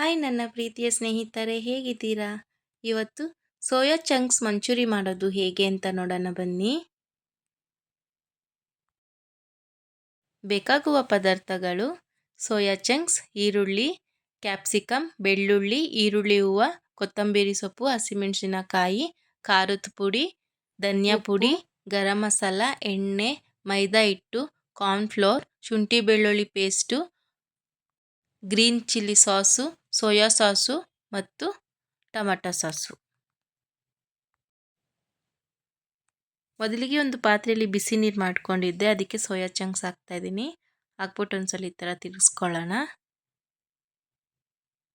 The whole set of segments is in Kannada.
ಹಾಯ್ ನನ್ನ ಪ್ರೀತಿಯ ಸ್ನೇಹಿತರೆ ಹೇಗಿದ್ದೀರಾ? ಇವತ್ತು ಸೋಯಾ ಚಂಕ್ಸ್ ಮಂಚೂರಿ ಮಾಡೋದು ಹೇಗೆ ಅಂತ ನೋಡೋಣ ಬನ್ನಿ. ಬೇಕಾಗುವ ಪದಾರ್ಥಗಳು ಸೋಯಾ ಚಂಕ್ಸ್ ಈರುಳ್ಳಿ ಕ್ಯಾಪ್ಸಿಕಮ್ ಬೆಳ್ಳುಳ್ಳಿ ಈರುಳ್ಳಿ ಹೂವು ಕೊತ್ತಂಬರಿ ಸೊಪ್ಪು ಹಸಿಮೆಣಸಿನಕಾಯಿ ಖಾರದ ಪುಡಿ ಧನಿಯಾ ಪುಡಿ ಗರಂ ಮಸಾಲ ಎಣ್ಣೆ ಮೈದಾ ಹಿಟ್ಟು ಕಾರ್ನ್ಫ್ಲೋರ್ ಶುಂಠಿ ಬೆಳ್ಳುಳ್ಳಿ paste green chilli sauce, soya sauce ಮತ್ತು ಟೊಮಟೊ ಸಾಸು. ಮೊದಲಿಗೆ ಒಂದು ಪಾತ್ರೆಯಲ್ಲಿ ಬಿಸಿ ನೀರು ಮಾಡ್ಕೊಂಡಿದ್ದೆ, ಅದಕ್ಕೆ ಸೋಯಾ ಚಂಕ್ಸ್ ಹಾಕ್ತಾಯಿದ್ದೀನಿ ಹಾಕ್ಬಿಟ್ಟು ಒಂದ್ಸಲ ಈ ಥರ ತಿರ್ಗಿಸ್ಕೊಳ್ಳೋಣ.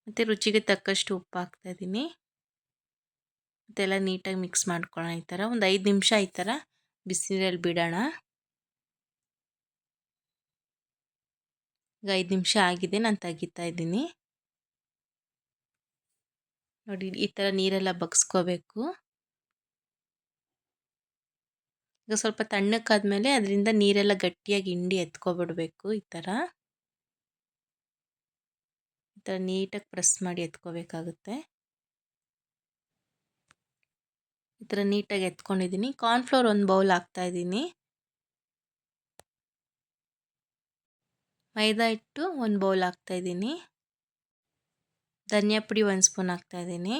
ಮತ್ತು ರುಚಿಗೆ ತಕ್ಕಷ್ಟು ಉಪ್ಪು ಹಾಕ್ತಾಯಿದ್ದೀನಿ ಮತ್ತೆಲ್ಲ ನೀಟಾಗಿ ಮಿಕ್ಸ್ ಮಾಡ್ಕೊಳ್ಳೋಣ ಈ ಥರ. ಒಂದು ಐದು ನಿಮಿಷ ಈ ಥರ ಬಿಸಿನೀರಲ್ಲಿ ಬಿಡೋಣ. ಈಗ ಐದು ನಿಮಿಷ ಆಗಿದೆ, ನಾನು ತೆಗಿತಾ ಇದ್ದೀನಿ. ನೋಡಿ, ಈ ಥರ ನೀರೆಲ್ಲ ಬಗ್ಸ್ಕೋಬೇಕು. ಈಗ ಸ್ವಲ್ಪ ತಣ್ಣಕ್ಕಾದ್ಮೇಲೆ ಅದರಿಂದ ನೀರೆಲ್ಲ ಗಟ್ಟಿಯಾಗಿ ಹಿಂಡಿ ಎತ್ಕೊಬಿಡ್ಬೇಕು, ಈ ಥರ ಈ ಥರ ನೀಟಾಗಿ ಪ್ರೆಸ್ ಮಾಡಿ ಎತ್ಕೋಬೇಕಾಗುತ್ತೆ. ಈ ಥರ ನೀಟಾಗಿ ಎತ್ಕೊಂಡಿದ್ದೀನಿ. ಕಾರ್ನ್ಫ್ಲೋರ್ ಒಂದು ಬೌಲ್ ಹಾಕ್ತಾಯಿದ್ದೀನಿ ಮೈದಾ ಹಿಟ್ಟು ಒಂದು ಬೌಲ್ ಹಾಕ್ತಾಯಿದ್ದೀನಿ ಧನಿಯಾ ಪುಡಿ ಒಂದು ಸ್ಪೂನ್ ಹಾಕ್ತಾಯಿದ್ದೀನಿ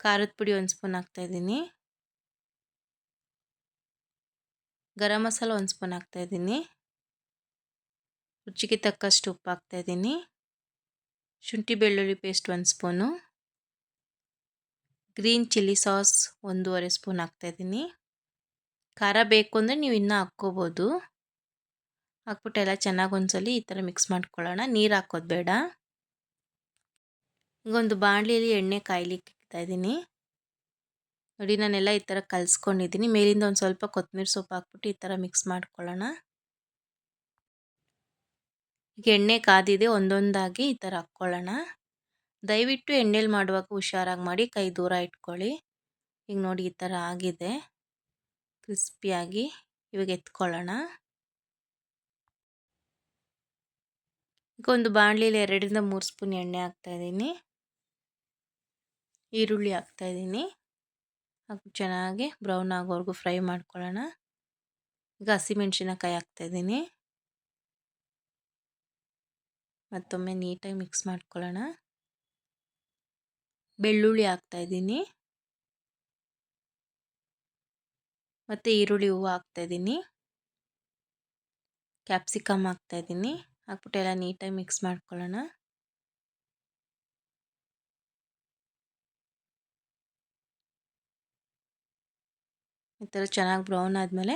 ಖಾರದ ಪುಡಿ ಒಂದು ಸ್ಪೂನ್ ಹಾಕ್ತಾಯಿದ್ದೀನಿ ಗರಂ ಮಸಾಲ ಒಂದು ಸ್ಪೂನ್ ಹಾಕ್ತಾಯಿದ್ದೀನಿ ರುಚಿಗೆ ತಕ್ಕಷ್ಟು ಉಪ್ಪು ಹಾಕ್ತಾಯಿದ್ದೀನಿ ಶುಂಠಿ ಬೆಳ್ಳುಳ್ಳಿ ಪೇಸ್ಟ್ ಒಂದು ಸ್ಪೂನು ಗ್ರೀನ್ ಚಿಲ್ಲಿ ಸಾಸ್ ಒಂದೂವರೆ ಸ್ಪೂನ್ ಹಾಕ್ತಾಯಿದ್ದೀನಿ ಖಾರ ಬೇಕು ಅಂದರೆ ನೀವು ಇನ್ನೂ ಹಾಕ್ಕೋಬೋದು. ಹಾಕ್ಬಿಟ್ಟು ಎಲ್ಲ ಚೆನ್ನಾಗಿ ಒಂದ್ಸಲಿ ಈ ಥರ ಮಿಕ್ಸ್ ಮಾಡ್ಕೊಳ್ಳೋಣ. ನೀರು ಹಾಕೋದು ಬೇಡ. ಈಗ ಒಂದು ಬಾಣಲಿಯಲ್ಲಿ ಎಣ್ಣೆ ಕಾಯ್ಲಿಕ್ಕೆ ಇದ್ದೀನಿ. ನೋಡಿ, ನಾನೆಲ್ಲ ಈ ಥರ ಕಲಿಸ್ಕೊಂಡಿದ್ದೀನಿ. ಮೇಲಿಂದ ಒಂದು ಸ್ವಲ್ಪ ಕೊತ್ತಂಬರಿ ಸೊಪ್ಪು ಹಾಕ್ಬಿಟ್ಟು ಈ ಥರ ಮಿಕ್ಸ್ ಮಾಡ್ಕೊಳ್ಳೋಣ. ಈಗ ಎಣ್ಣೆ ಕಾದಿದೆ, ಒಂದೊಂದಾಗಿ ಈ ಥರ ಹಾಕ್ಕೊಳ್ಳೋಣ. ದಯವಿಟ್ಟು ಎಣ್ಣೆಲಿ ಮಾಡುವಾಗ ಹುಷಾರಾಗಿ ಮಾಡಿ ಕೈ ದೂರ ಇಟ್ಕೊಳ್ಳಿ. ಈಗ ನೋಡಿ, ಈ ಥರ ಆಗಿದೆ. ಕ್ರಿಸ್ಪಿಯಾಗಿ ಇವಾಗ ಎತ್ಕೊಳ್ಳೋಣ. ಈಗ ಒಂದು ಬಾಣಲಿಲಿ ಎರಡರಿಂದ ಮೂರು ಸ್ಪೂನ್ ಎಣ್ಣೆ ಹಾಕ್ತಾಯಿದ್ದೀನಿ ಈರುಳ್ಳಿ ಹಾಕ್ತಾಯಿದ್ದೀನಿ ಹಾಗೂ ಚೆನ್ನಾಗಿ ಬ್ರೌನ್ ಆಗೋವರೆಗೂ ಫ್ರೈ ಮಾಡ್ಕೊಳ್ಳೋಣ. ಈಗ ಹಸಿಮೆಣ್ಸಿನಕಾಯಿ ಹಾಕ್ತಾಯಿದ್ದೀನಿ ಮತ್ತೊಮ್ಮೆ ನೀಟಾಗಿ ಮಿಕ್ಸ್ ಮಾಡ್ಕೊಳ್ಳೋಣ. ಬೆಳ್ಳುಳ್ಳಿ ಹಾಕ್ತಾಯಿದ್ದೀನಿ ಮತ್ತು ಈರುಳ್ಳಿ ಹೂವು ಹಾಕ್ತಾಯಿದ್ದೀನಿ ಕ್ಯಾಪ್ಸಿಕಮ್ ಹಾಕ್ತಾಯಿದ್ದೀನಿ ಹಾಕ್ಬಿಟ್ಟು ಎಲ್ಲ ನೀಟಾಗಿ ಮಿಕ್ಸ್ ಮಾಡ್ಕೊಳ್ಳೋಣ. ಈ ಥರ ಚೆನ್ನಾಗಿ ಬ್ರೌನ್ ಆದಮೇಲೆ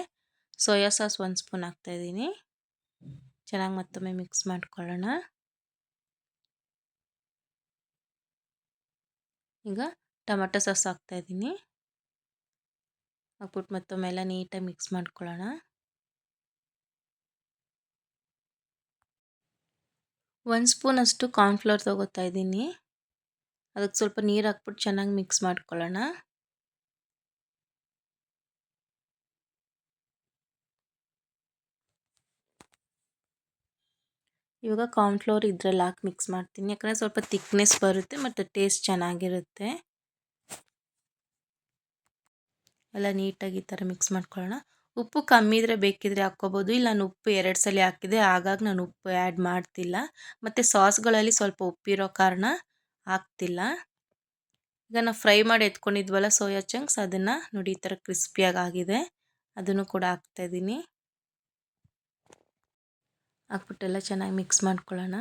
ಸೋಯಾ ಸಾಸ್ ಒಂದು ಸ್ಪೂನ್ ಹಾಕ್ತಾಯಿದ್ದೀನಿ ಚೆನ್ನಾಗಿ ಮತ್ತೊಮ್ಮೆ ಮಿಕ್ಸ್ ಮಾಡ್ಕೊಳ್ಳೋಣ. ಈಗ ಟೊಮೆಟೊ ಸಾಸ್ ಹಾಕ್ತಾಯಿದ್ದೀನಿ ಹಾಕ್ಬಿಟ್ಟು ಮತ್ತೊಮ್ಮೆ ಎಲ್ಲ ನೀಟಾಗಿ ಮಿಕ್ಸ್ ಮಾಡ್ಕೊಳ್ಳೋಣ. ಒಂದು ಸ್ಪೂನಷ್ಟು ಕಾರ್ನ್ಫ್ಲೋರ್ ತೊಗೋತಾ ಇದ್ದೀನಿ. ಅದಕ್ಕೆ ಸ್ವಲ್ಪ ನೀರು ಹಾಕ್ಬಿಟ್ಟು ಚೆನ್ನಾಗಿ ಮಿಕ್ಸ್ ಮಾಡ್ಕೊಳ್ಳೋಣ. ಇವಾಗ ಕಾರ್ನ್ಫ್ಲೋರ್ ಇದ್ರಲ್ಲಿ ಹಾಕಿ ಮಿಕ್ಸ್ ಮಾಡ್ತೀನಿ. ಯಾಕಂದರೆ ಸ್ವಲ್ಪ ತಿಕ್ನೆಸ್ ಬರುತ್ತೆ ಮತ್ತು ಟೇಸ್ಟ್ ಚೆನ್ನಾಗಿರುತ್ತೆ. ಎಲ್ಲ ನೀಟಾಗಿ ಈ ಥರ ಮಿಕ್ಸ್ ಮಾಡ್ಕೊಳ್ಳೋಣ. ಉಪ್ಪು ಕಮ್ಮಿ ಇದ್ದರೆ ಬೇಕಿದ್ರೆ ಹಾಕ್ಕೋಬೋದು. ಇಲ್ಲ ನಾನು ಉಪ್ಪು ಎರಡು ಸಲ ಹಾಕಿದೆ ಹಾಗಾಗಿ ನಾನು ಉಪ್ಪು ಆ್ಯಡ್ ಮಾಡ್ತಿಲ್ಲ. ಮತ್ತು ಸಾಸ್ಗಳಲ್ಲಿ ಸ್ವಲ್ಪ ಉಪ್ಪಿರೋ ಕಾರಣ ಹಾಕ್ತಿಲ್ಲ. ಈಗ ನಾವು ಫ್ರೈ ಮಾಡಿ ಎತ್ಕೊಂಡಿದ್ವಲ್ಲ ಸೋಯಾ ಚಂಕ್ಸ್, ಅದನ್ನು ನೋಡಿ ಈ ಥರ ಕ್ರಿಸ್ಪಿಯಾಗಿ ಆಗಿದೆ. ಅದನ್ನು ಕೂಡ ಹಾಕ್ತಾಯಿದ್ದೀನಿ ಹಾಕ್ಬಿಟ್ಟೆಲ್ಲ ಚೆನ್ನಾಗಿ ಮಿಕ್ಸ್ ಮಾಡ್ಕೊಳ್ಳೋಣ.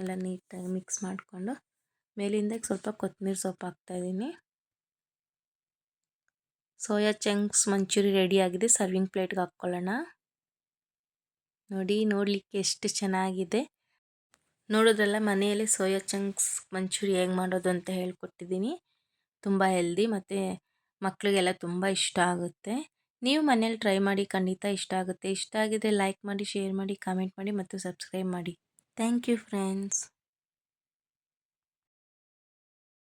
ಎಲ್ಲ ನೀಟಾಗಿ ಮಿಕ್ಸ್ ಮಾಡಿಕೊಂಡು ಮೇಲಿಂದ ಸ್ವಲ್ಪ ಕೊತ್ತಂಬರಿ ಸೊಪ್ಪು ಹಾಕ್ತಾಯಿದ್ದೀನಿ ಸೋಯಾ ಚಂಕ್ಸ್ ಮಂಚೂರಿ ರೆಡಿ ಆಗಿದೆ, ಸರ್ವಿಂಗ್ ಪ್ಲೇಟ್ಗೆ ಹಾಕ್ಕೊಳ್ಳೋಣ. ನೋಡಿ, ನೋಡಲಿಕ್ಕೆ ಎಷ್ಟು ಚೆನ್ನಾಗಿದೆ. ನೋಡೋದ್ರಲ್ಲ ಮನೆಯಲ್ಲೇ ಸೋಯಾ ಚಂಕ್ಸ್ ಮಂಚೂರಿ ಹೇಗೆ ಮಾಡೋದು ಅಂತ ಹೇಳ್ಕೊಟ್ಟಿದ್ದೀನಿ. ತುಂಬ ಹೆಲ್ದಿ ಮತ್ತು ಮಕ್ಕಳಿಗೆಲ್ಲ ತುಂಬ ಇಷ್ಟ ಆಗುತ್ತೆ. ನೀವು ಮನೇಲಿ ಟ್ರೈ ಮಾಡಿ, ಖಂಡಿತ ಇಷ್ಟ ಆಗುತ್ತೆ. ಇಷ್ಟ ಆಗಿದ್ರೆ ಲೈಕ್ ಮಾಡಿ, ಶೇರ್ ಮಾಡಿ, ಕಾಮೆಂಟ್ ಮಾಡಿ ಮತ್ತು ಸಬ್ಸ್ಕ್ರೈಬ್ ಮಾಡಿ. Thank you friends.